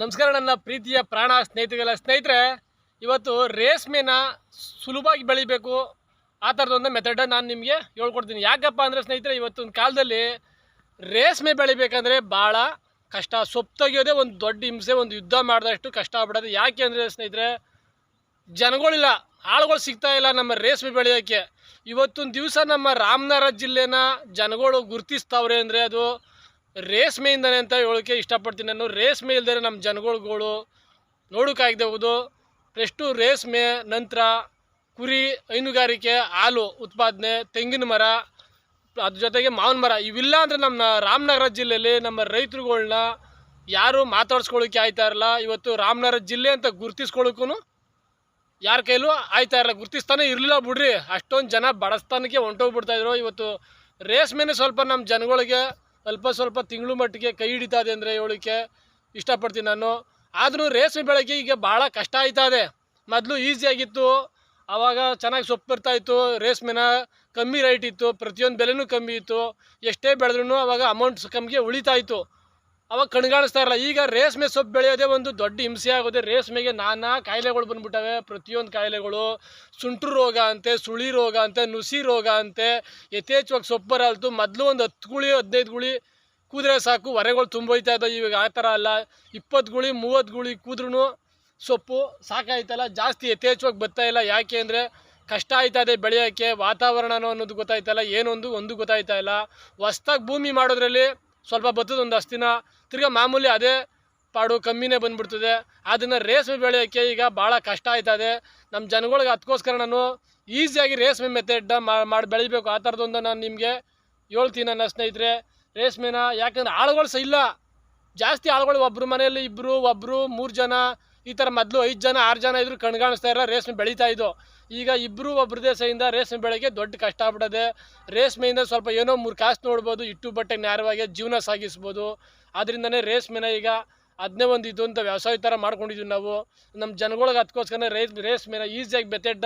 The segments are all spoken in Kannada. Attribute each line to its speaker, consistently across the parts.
Speaker 1: ನಮಸ್ಕಾರ ನನ್ನ ಪ್ರೀತಿಯ ಪ್ರಾಣ ಸ್ನೇಹಿತರೆಲ್ಲ ಸ್ನೇಹಿತರೆ, ಇವತ್ತು ರೇಷ್ಮೆನ ಸುಲಭವಾಗಿ ಬೆಳಿಬೇಕು ಆ ಥರದೊಂದು ಮೆಥಡ ನಾನು ನಿಮಗೆ ಹೇಳ್ಕೊಡ್ತೀನಿ. ಯಾಕಪ್ಪ ಅಂದರೆ ಸ್ನೇಹಿತರೆ ಇವತ್ತೊಂದು ಕಾಲದಲ್ಲಿ ರೇಷ್ಮೆ ಬೆಳಿಬೇಕಂದ್ರೆ ಭಾಳ ಕಷ್ಟ. ಸೊಪ್ಪು ತೆಗಿಯೋದೇ ಒಂದು ದೊಡ್ಡ ಹಿಂಸೆ, ಒಂದು ಯುದ್ಧ ಮಾಡಿದಷ್ಟು ಕಷ್ಟ ಆಗ್ಬಿಡೋದು. ಯಾಕೆ ಅಂದರೆ ಸ್ನೇಹಿತರೆ, ಜನಗಳಿಲ್ಲ, ಆಳುಗಳು ಸಿಗ್ತಾ ಇಲ್ಲ ನಮ್ಮ ರೇಷ್ಮೆ ಬೆಳೆಯೋಕ್ಕೆ. ಇವತ್ತೊಂದು ದಿವಸ ನಮ್ಮ ರಾಮನಗರ ಜಿಲ್ಲೆನ ಜನಗಳು ಗುರುತಿಸ್ತಾವ್ರೆ ಅಂದರೆ ಅದು ರೇಷ್ಮೆಯಿಂದನೇ ಅಂತ ಹೇಳೋಕೆ ಇಷ್ಟಪಡ್ತೀನಿ. ನಾನು ರೇಷ್ಮೆ ಇಲ್ದೇ ನಮ್ಮ ಜನಗಳುಗಳು ನೋಡೋಕ್ಕಾಗದೆ ಹೋಗೋದು ಎಷ್ಟು ರೇಷ್ಮೆ, ನಂತರ ಕುರಿ, ಹೈನುಗಾರಿಕೆ, ಹಾಲು, ಉತ್ಪಾದನೆ, ತೆಂಗಿನ ಮರ, ಅದ್ರ ಜೊತೆಗೆ ಮಾವಿನ ಮರ. ಇವಿಲ್ಲ ಅಂದರೆ ನಮ್ಮ ರಾಮನಗರ ಜಿಲ್ಲೆಯಲ್ಲಿ ನಮ್ಮ ರೈತರುಗಳನ್ನ ಯಾರು ಮಾತಾಡ್ಸ್ಕೊಳ್ಳೋಕೆ ಆಯ್ತಾ ಇರಲ್ಲ. ಇವತ್ತು ರಾಮನಗರ ಜಿಲ್ಲೆ ಅಂತ ಗುರ್ತಿಸ್ಕೊಳ್ಳೋಕ್ಕೂ ಯಾರ ಕೈಲೂ ಆಯ್ತಾ ಇರಲ್ಲ. ಗುರ್ತಿಸ್ತಾನೆ ಇರಲಿಲ್ಲ ಬಿಡ್ರಿ. ಅಷ್ಟೊಂದು ಜನ ಬಡಸ್ತಾನಕ್ಕೆ ಹೊಂಟೋಗ್ಬಿಡ್ತಾಯಿದ್ರು ಇವತ್ತು ರೇಷ್ಮೆನೇ ಸ್ವಲ್ಪ ನಮ್ಮ ಜನಗಳಿಗೆ ಅಲ್ಪ ಸ್ವಲ್ಪ ತಿಂಗಳು ಮಟ್ಟಿಗೆ ಕೈ ಹಿಡಿತಾ ಇದೆ ಅಂದರೆ ಹೇಳೋಕ್ಕೆ ಇಷ್ಟಪಡ್ತೀನಿ ನಾನು. ಆದರೂ ರೇಷ್ಮೆ ಬೆಳಗ್ಗೆ ಈಗ ಭಾಳ ಕಷ್ಟ ಆಯ್ತಾ ಇದೆ. ಮೊದಲು ಈಸಿಯಾಗಿತ್ತು ಆವಾಗ ಚೆನ್ನಾಗಿ ಸೊಪ್ಪು ಬರ್ತಾಯಿತ್ತು ರೇಸ್ ಕಮ್ಮಿ ರೇಟ್ ಇತ್ತು. ಪ್ರತಿಯೊಂದು ಬೆಲೆನೂ ಕಮ್ಮಿ ಇತ್ತು. ಎಷ್ಟೇ ಬೆಳೆದ್ರೂ ಆವಾಗ ಅಮೌಂಟ್ಸ್ ಕಮ್ಮಿಗೆ ಉಳಿತಾ ಇತ್ತು. ಅವಾಗ ಕಣ್ಗಾಣಿಸ್ತಾ ಇರಲ್ಲ. ಈಗ ರೇಷ್ಮೆ ಸೊಪ್ಪು ಬೆಳೆಯೋದೇ ಒಂದು ದೊಡ್ಡ ಹಿಂಸೆ ಆಗೋದೆ ರೇಷ್ಮೆಗೆ ನಾನಾ ಕಾಯಿಲೆಗಳು ಬಂದ್ಬಿಟ್ಟವೆ. ಪ್ರತಿಯೊಂದು ಕಾಯಿಲೆಗಳು ಸುಂಟ್ರು ರೋಗ ಅಂತೆ, ಸುಳಿ ರೋಗ ಅಂತೆ, ನುಸಿ ರೋಗ ಅಂತೆ, ಯಥೇಚ್ಛವಾಗಿ ಸೊಪ್ಪು ಬರಲ್ತು. ಮೊದಲು ಒಂದು ಹತ್ತು ಗುಳಿ, ಹದಿನೈದು ಗುಳಿ ಕೂದ್ರೆ ಸಾಕು. ಹೊರೆಗಳು ತುಂಬೋಯ್ತಾ ಇದ್ದಾವೆ. ಇವಾಗ ಆ ಥರ ಅಲ್ಲ. ಇಪ್ಪತ್ತು ಗುಳಿ, ಮೂವತ್ತು ಗುಳಿ ಕೂದ್ರೂ ಸೊಪ್ಪು ಸಾಕಾಯ್ತಲ್ಲ. ಜಾಸ್ತಿ ಯಥೇಚ್ಛವಾಗಿ ಬರ್ತಾ ಇಲ್ಲ. ಯಾಕೆ ಅಂದರೆ ಕಷ್ಟ ಆಯ್ತಾ ಇದೆ ಬೆಳೆಯೋಕ್ಕೆ. ವಾತಾವರಣನೋ ಅನ್ನೋದು ಗೊತ್ತಾಯ್ತಲ್ಲ. ಏನೊಂದು ಒಂದು ಗೊತ್ತಾಯ್ತಾ ಇಲ್ಲ. ಹೊಸ್ದಾಗಿ ಭೂಮಿ ಮಾಡೋದ್ರಲ್ಲಿ ಸ್ವಲ್ಪ ಬತ್ತದ ಒಂದು ಅಷ್ಟು ದಿನ ತಿರ್ಗಾ ಮಾಮೂಲಿ ಅದೇ ಪಾಡು ಕಮ್ಮಿನೇ ಬಂದ್ಬಿಡ್ತದೆ. ಅದನ್ನು ರೇಷ್ಮೆ ಬೆಳೆಯೋಕ್ಕೆ ಈಗ ಭಾಳ ಕಷ್ಟ ಆಯ್ತದೆ. ನಮ್ಮ ಜನಗಳಿಗೆ ಅದಕ್ಕೋಸ್ಕರ ನಾನು ಈಸಿಯಾಗಿ ರೇಷ್ಮೆ ಮೆಥಡ್ ಮಾಡಿ ಬೆಳಿಬೇಕು. ಆ ಥರದೊಂದು ನಾನು ನಿಮಗೆ ಹೇಳ್ತೀನಿ ನನ್ನ ಸ್ನೇಹಿತರೆ. ರೇಷ್ಮೆನ ಯಾಕಂದ್ರೆ ಆಳುಗಳು ಸಹ ಇಲ್ಲ. ಜಾಸ್ತಿ ಆಳುಗಳು ಒಬ್ಬರು ಮನೆಯಲ್ಲಿ ಇಬ್ಬರು ಒಬ್ಬರು ಮೂರು ಜನ ಈ ಥರ ಮೊದಲು ಐದು ಜನ, ಆರು ಜನ ಇದ್ರು ಕಣ್ಗಾಣಿಸ್ತಾ ಇರೋ ರೇಷ್ಮೆ ಬೆಳೀತಾ ಇದ್ದು ಈಗ ಇಬ್ಬರು ಒಬ್ಬರು ದೇಶದಿಂದ ರೇಷ್ಮೆ ಬೆಳೆಗೆ ದೊಡ್ಡ ಕಷ್ಟ ಆಗ್ಬಿಡದೆ. ರೇಷ್ಮೆಯಿಂದ ಸ್ವಲ್ಪ ಏನೋ ಮೂರು ಕಾಸು ನೋಡ್ಬೋದು, ಇಟ್ಟು ಬಟ್ಟೆ ನ್ಯಾಯವಾಗಿ ಜೀವನ ಸಾಗಿಸ್ಬೋದು. ಆದ್ರಿಂದನೇ ರೇಷ್ಮೆನ ಈಗ ಅದನ್ನೇ ಒಂದು ಇದು ಅಂತ ವ್ಯವಸಾಯ ಥರ ಮಾಡ್ಕೊಂಡಿದ್ದೀವಿ ನಾವು. ನಮ್ಮ ಜನಗಳಿಗೆ ಅದಕ್ಕೋಸ್ಕರ ರೇಷ್ಮೆನ ಈಸಿಯಾಗಿ ಬೆತೆಡ್ಡ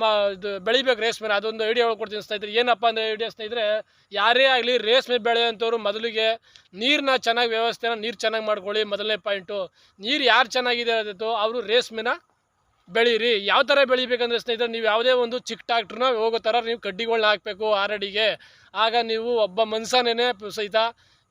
Speaker 1: ಮಾ, ಇದು ಬೆಳಿಬೇಕು ರೇಷ್ಮೆನ ಅದೊಂದು ಐಡಿಯಾ ಹೇಳ್ಕೊಡ್ತೀನಿ ಸ್ನೇಹಿತರೆ. ಏನಪ್ಪ ಅಂದರೆ ಐಡಿಯಾ ಸ್ನೇಹಿತರೆ, ಯಾರೇ ಆಗಲಿ ರೇಷ್ಮೆ ಬೆಳೆ ಅಂತವ್ರು ಮೊದಲಿಗೆ ನೀರನ್ನ ಚೆನ್ನಾಗಿ ವ್ಯವಸ್ಥೆನ ನೀರು ಚೆನ್ನಾಗಿ ಮಾಡ್ಕೊಳ್ಳಿ. ಮೊದಲನೇ ಪಾಯಿಂಟು ನೀರು ಯಾರು ಚೆನ್ನಾಗಿದೆ ಅದಿತ್ತು ಅವರು ರೇಷ್ಮೆನ ಬೆಳೀರಿ. ಯಾವ ಥರ ಬೆಳಿಬೇಕಂದ್ರೆ ಸ್ನೇಹಿತರೆ, ನೀವು ಯಾವುದೇ ಒಂದು ಚಿಕ್ಕ ಟ್ಯಾಕ್ಟ್ರನ್ನ ಹೋಗೋ ಥರ ನೀವು ಕಡ್ಡಿಗಳನ್ನ ಹಾಕಬೇಕು ಆರಡಿಗೆ. ಆಗ ನೀವು ಒಬ್ಬ ಮನುಷ್ಯನೇ ಸಹಿತ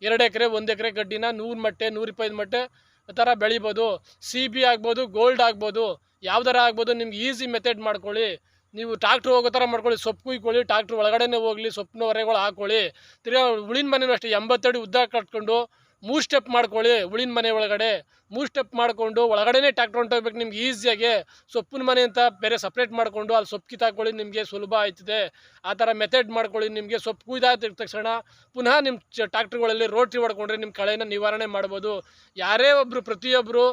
Speaker 1: ಎರಡು ಎಕರೆ, ಒಂದು ಎಕರೆ ಕಡ್ಡಿನ ನೂರು ಮಟ್ಟೆ ನೂರಿಪ್ಪತ್ತು ಮಟ್ಟೆ ಆ ಥರ ಬೆಳಿಬೋದು. ಸಿ ಬಿ ಆಗ್ಬೋದು ಗೋಲ್ಡ್ ಆಗ್ಬೋದು, ಯಾವ್ದಾರ ಆಗ್ಬೋದು, ನಿಮ್ಗೆ ಈಸಿ ಮೆಥಡ್ ಮಾಡ್ಕೊಳ್ಳಿ. ನೀವು ಟ್ರಾಕ್ಟ್ರ್ ಹೋಗೋ ಥರ ಮಾಡ್ಕೊಳ್ಳಿ, ಸೊಪ್ಪು ಕುಯ್ಕೊಳ್ಳಿ ಟ್ರಾಕ್ಟ್ರ್ ಒಳಗಡೆನೇ ಹೋಗಲಿ, ಸೊಪ್ಪಿನ ಹೊರೆಗಳು ಹಾಕ್ಕೊಳ್ಳಿ ತಿರ್ಗಾ ಉಳಿನ ಮನೆಯೂ ಅಷ್ಟೇ ಎಂಬತ್ತಡಿ ಉದ್ದ ಕಟ್ಕೊಂಡು ಮೂರು ಸ್ಟೆಪ್ ಮಾಡ್ಕೊಳ್ಳಿ ಉಳಿನ ಮನೆ ಒಳಗಡೆ. ಮೂರು ಸ್ಟೆಪ್ ಮಾಡಿಕೊಂಡು ಒಳಗಡೆನೇ ಟ್ಯಾಕ್ಟ್ರ್ ಹೊಂಟೋಗ್ಬೇಕು ನಿಮ್ಗೆ ಈಸಿಯಾಗಿ. ಸೊಪ್ಪಿನ ಮನೆ ಅಂತ ಬೇರೆ ಸಪ್ರೇಟ್ ಮಾಡಿಕೊಂಡು ಅಲ್ಲಿ ಸೊಪ್ಪು ಕಿತ್ತಾಕೊಳ್ಳಿ ನಿಮಗೆ ಸುಲಭ ಆಯ್ತದೆ. ಆ ಥರ ಮೆಥಡ್ ಮಾಡ್ಕೊಳ್ಳಿ, ನಿಮಗೆ ಸೊಪ್ಪು ಕುಯ್ದಾದ ತಕ್ಷಣ ಪುನಃ ನಿಮ್ಮ ಟ್ಯಾಕ್ಟ್ರುಗಳಲ್ಲಿ ರೋಟ್ರಿ ಹೊಡ್ಕೊಂಡ್ರೆ ನಿಮ್ಮ ಕಳೆನ ನಿವಾರಣೆ ಮಾಡ್ಬೋದು. ಯಾರೇ ಒಬ್ಬರು ಪ್ರತಿಯೊಬ್ಬರು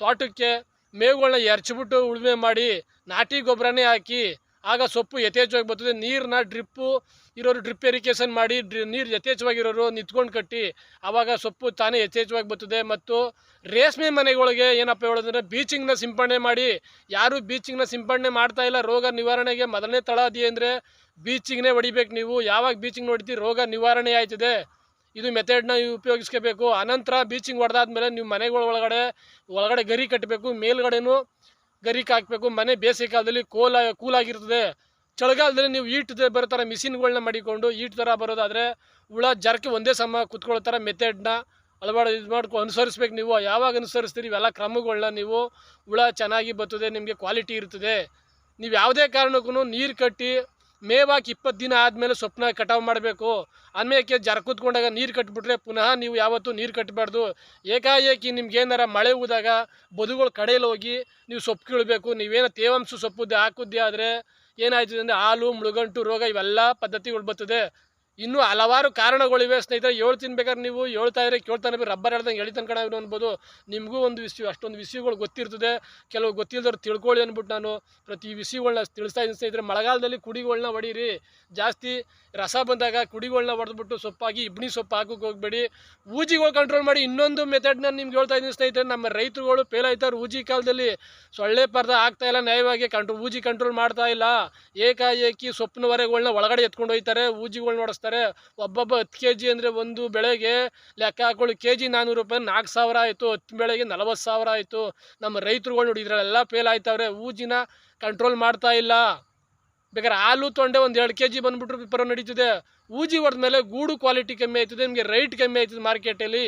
Speaker 1: ತೋಟಕ್ಕೆ ಮೇವುಗಳನ್ನ ಎರಚಿಬಿಟ್ಟು ಉಳುಮೆ ಮಾಡಿ ನಾಟಿ ಗೊಬ್ಬರನೇ ಹಾಕಿ ಆಗ ಸೊಪ್ಪು ಯಥೇಚ್ಛವಾಗಿ ಬರ್ತದೆ. ನೀರನ್ನ ಡ್ರಿಪ್ಪು ಇರೋರು ಡ್ರಿಪ್ ಇರಿಗೇಷನ್ ಮಾಡಿ ಡ್ರಿ ನೀರು ಯಥೇಚ್ಛವಾಗಿರೋರು ನಿಂತ್ಕೊಂಡು ಕಟ್ಟಿ ಆವಾಗ ಸೊಪ್ಪು ತಾನೇ ಯಥೇಚ್ಛವಾಗಿ ಬರ್ತದೆ. ಮತ್ತು ರೇಷ್ಮೆ ಮನೆಗಳಿಗೆ ಏನಪ್ಪ ಹೇಳೋದಂದ್ರೆ ಬೀಚಿಂಗ್ನ ಸಿಂಪಡಣೆ ಮಾಡಿ. ಯಾರು ಬೀಚಿಂಗ್ನ ಸಿಂಪಡಣೆ ಮಾಡ್ತಾ ಇಲ್ಲ. ರೋಗ ನಿವಾರಣೆಗೆ ಮೊದಲನೇ ತಳ ಅದಿ ಅಂದರೆ ಬೀಚಿಂಗ್ನೇ ಹೊಡಿಬೇಕು ನೀವು. ಯಾವಾಗ ಬೀಚಿಂಗ್ ಹೊಡಿತೀರಿ? ರೋಗ ನಿವಾರಣೆ ಆಯ್ತದೆ. ಇದು ಮೆಥಡ್ನ ಉಪಯೋಗಿಸ್ಕೋಬೇಕು. ಅನಂತರ ಬೀಚಿಂಗ್ ಹೊಡೆದಾದ್ಮೇಲೆ ನೀವು ಮನೆಗಳ ಒಳಗಡೆ ಒಳಗಡೆ ಗರಿ ಕಟ್ಟಬೇಕು, ಮೇಲ್ಗಡೆನೂ ಗರಿ ಹಾಕಬೇಕು. ಮನೆ ಬೇಸಿಗೆ ಕಾಲದಲ್ಲಿ ಕೋಲ, ಕೂಲಾಗಿರ್ತದೆ. ಚಳಿಗಾಲದಲ್ಲಿ ನೀವು ಈಟ್ ಬರೋ ಥರ ಮಿಷಿನ್ಗಳನ್ನ ಮಾಡಿಕೊಂಡು ಈಟ್ ಥರ ಬರೋದಾದರೆ ಹುಳ ಜರಕ್ಕೆ ಒಂದೇ ಸಮ ಕುತ್ಕೊಳ್ಳೋ ಥರ ಮೆಥಡ್ನ ಅಳವಾಡ ಇದು ಮಾಡ್ಕೊ, ಅನುಸರಿಸ್ಬೇಕು ನೀವು. ಯಾವಾಗ ಅನುಸರಿಸ್ತೀರಿ? ಇವೆಲ್ಲ ಕ್ರಮಗಳನ್ನ ನೀವು ಹುಳ ಚೆನ್ನಾಗಿ ಬರ್ತದೆ, ನಿಮಗೆ ಕ್ವಾಲಿಟಿ ಇರ್ತದೆ. ನೀವು ಯಾವುದೇ ಕಾರಣಕ್ಕೂ ನೀರು ಕಟ್ಟಿ ಮೇವಾಕಿ ಇಪ್ಪತ್ತು ದಿನ ಆದಮೇಲೆ ಸೊಪ್ಪನ್ನ ಕಟಾವು ಮಾಡಬೇಕು. ಆಮೇಲೆ ಜರ ಕೂತ್ಕೊಂಡಾಗ ನೀರು ಕಟ್ಬಿಟ್ರೆ ಪುನಃ ನೀವು ಯಾವತ್ತೂ ನೀರು ಕಟ್ಟಬಾರ್ದು ಏಕಾಏಕಿ ನಿಮ್ಗೆ ಏನಾರ ಮಳೆ ಹೋದಾಗ ಬದುಗಳು ಕಡೆಯಲ್ಲಿ ಹೋಗಿ ನೀವು ಸೊಪ್ಪು ಕೀಳಬೇಕು. ನೀವೇನೋ ತೇವಾಂಶ ಸೊಪ್ಪುದ್ದೆ ಹಾಕುದ್ದೆ ಆದರೆ ಏನಾಯ್ತದೆ ಅಂದರೆ ಹಾಲು, ಮುಳುಗಂಟು ರೋಗ ಇವೆಲ್ಲ ಪದ್ಧತಿಗಳು ಬರ್ತದೆ. ಇನ್ನೂ ಹಲವಾರು ಕಾರಣಗಳಿವೆ, ಸ್ನೇಹಿತರೆ. ಏಳು ತಿನ್ಬೇಕಾದ್ರೆ ನೀವು ಹೇಳ್ತಾ ಇದ್ರೆ ಕೇಳ್ತಾನೆ ರಬ್ಬರ್ ಹೇಳ್ದಂಗೆ ಎಳಿತನ ಕಡೆ ಅನ್ಬೋದು. ನಿಮಗೂ ಒಂದು ವಿಷಯ, ಅಷ್ಟೊಂದು ವಿಷಯಗಳು ಗೊತ್ತಿರ್ತದೆ. ಕೆಲವು ಗೊತ್ತಿಲ್ಲದವ್ರು ತಿಳ್ಕೊಳ್ಳಿ ಅಂದ್ಬಿಟ್ಟು ನಾನು ಪ್ರತಿ ವಿಷಯಗಳನ್ನ ತಿಳಿಸ್ತಾ ಇದ್ದೀನಿ, ಸ್ನೇಹಿತರೆ. ಮಳೆಗಾಲದಲ್ಲಿ ಕುಡಿಗಳನ್ನ ಹೊಡೀರಿ. ಜಾಸ್ತಿ ರಸ ಬಂದಾಗ ಕುಡಿಗಳನ್ನ ಹೊಡೆದ್ಬಿಟ್ಟು ಸೊಪ್ಪಾಗಿ ಇಬ್ಣಿ ಸೊಪ್ಪು ಹಾಕೋಕೆ ಹೋಗಬೇಡಿ. ಊಜಿಗಳು ಕಂಟ್ರೋಲ್ ಮಾಡಿ ಇನ್ನೊಂದು ಮೆಥಡ್ ನಾನು ನಿಮ್ಗೆ ಹೇಳ್ತಾ ಇದ್ದೀನಿ, ಸ್ನೇಹಿತರೆ. ನಮ್ಮ ರೈತರುಗಳು ಫೇಲ್ ಆಯ್ತಾರೆ ಊಜಿ ಕಾಲದಲ್ಲಿ. ಸೊಳ್ಳೆ ಪರ್ದ ಆಗ್ತಾ ಇಲ್ಲ, ನ್ಯಾಯವಾಗಿ ಕಂಟ್ರೋಲ್ ಊಜಿ ಕಂಟ್ರೋಲ್ ಮಾಡ್ತಾ ಇಲ್ಲ. ಏಕಾಏಕಿ ಸೊಪ್ಪಿನ ಹೊರೆಗಳನ್ನ ಒಳಗಡೆ ಎತ್ಕೊಂಡು ಹೋಗ್ತಾರೆ ಊಜಿಗಳನ್ನ ಹೊಡೆಸ್ತಾರೆ. ಮಾಡ್ತಾರೆ ಒಬ್ಬೊಬ್ಬ ಹತ್ತು ಕೆ ಜಿ ಅಂದರೆ ಒಂದು ಬೆಳೆಗೆ ಲೆಕ್ಕ ಹಾಕೊಳ್ಳಿ. ಕೆ ಜಿ ನಾನ್ನೂರು ರೂಪಾಯಿ ನಾಲ್ಕು ಸಾವಿರ ಆಯಿತು, ಹತ್ತು ಬೆಳೆಗೆ ನಲವತ್ತು ಸಾವಿರ ಆಯಿತು. ನಮ್ಮ ರೈತರುಗಳು ನೋಡಿ ಇದರಲ್ಲೆಲ್ಲ ಫೇಲ್ ಆಯ್ತವ್ರೆ, ಊಜಿನ ಕಂಟ್ರೋಲ್ ಮಾಡ್ತಾ ಇಲ್ಲ. ಬೇಕಾದ್ರೆ ಹಾಲು ತೊಂಡೆ ಒಂದು ಎರಡು ಕೆ ಜಿ ಬಂದ್ಬಿಟ್ರು ಪರ ನಡೀತಿದೆ. ಊಜಿ ಹೊಡೆದ ಮೇಲೆ ಗೂಡು ಕ್ವಾಲಿಟಿ ಕಮ್ಮಿ ಆಯ್ತದೆ, ನಿಮಗೆ ರೈಟ್ ಕಮ್ಮಿ ಆಯ್ತದೆ ಮಾರ್ಕೆಟಲ್ಲಿ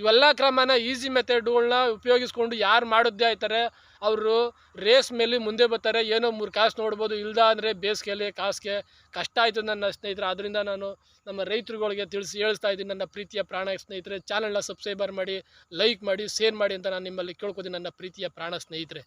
Speaker 1: ಇವೆಲ್ಲ ಕ್ರಮನ ಈಸಿ ಮೆಥಡ್ಗಳನ್ನ ಉಪಯೋಗಿಸ್ಕೊಂಡು ಯಾರು ಮಾಡಿದ್ದೇ ಆಯ್ತಾರೆ, ಅವರು ರೇಸ್ ಮೇಲೆ ಮುಂದೆ ಬರ್ತಾರೆ. ಏನೋ ಮೂರು ಕಾಸು ನೋಡ್ಬೋದು. ಇಲ್ದ ಅಂದರೆ ಬೇಸಿಗೆಯಲ್ಲಿ ಕಾಸಿಗೆ ಕಷ್ಟ ಆಯಿತು ನನ್ನ ಸ್ನೇಹಿತರೆ. ಅದರಿಂದ ನಾನು ನಮ್ಮ ರೈತರುಗಳಿಗೆ ತಿಳಿಸಿ ಹೇಳಿಸ್ತಾ ಇದ್ದೀನಿ. ನನ್ನ ಪ್ರೀತಿಯ ಪ್ರಾಣ ಸ್ನೇಹಿತರೆ ಚಾನಲ್ನ ಸಬ್ಸ್ಕ್ರೈಬರ್ ಮಾಡಿ ಲೈಕ್ ಮಾಡಿ ಶೇರ್ ಮಾಡಿ ಅಂತ ನಾನು ನಿಮ್ಮಲ್ಲಿ ಕೇಳ್ಕೊತೀನಿ. ನನ್ನ ಪ್ರೀತಿಯ ಪ್ರಾಣ ಸ್ನೇಹಿತರೆ.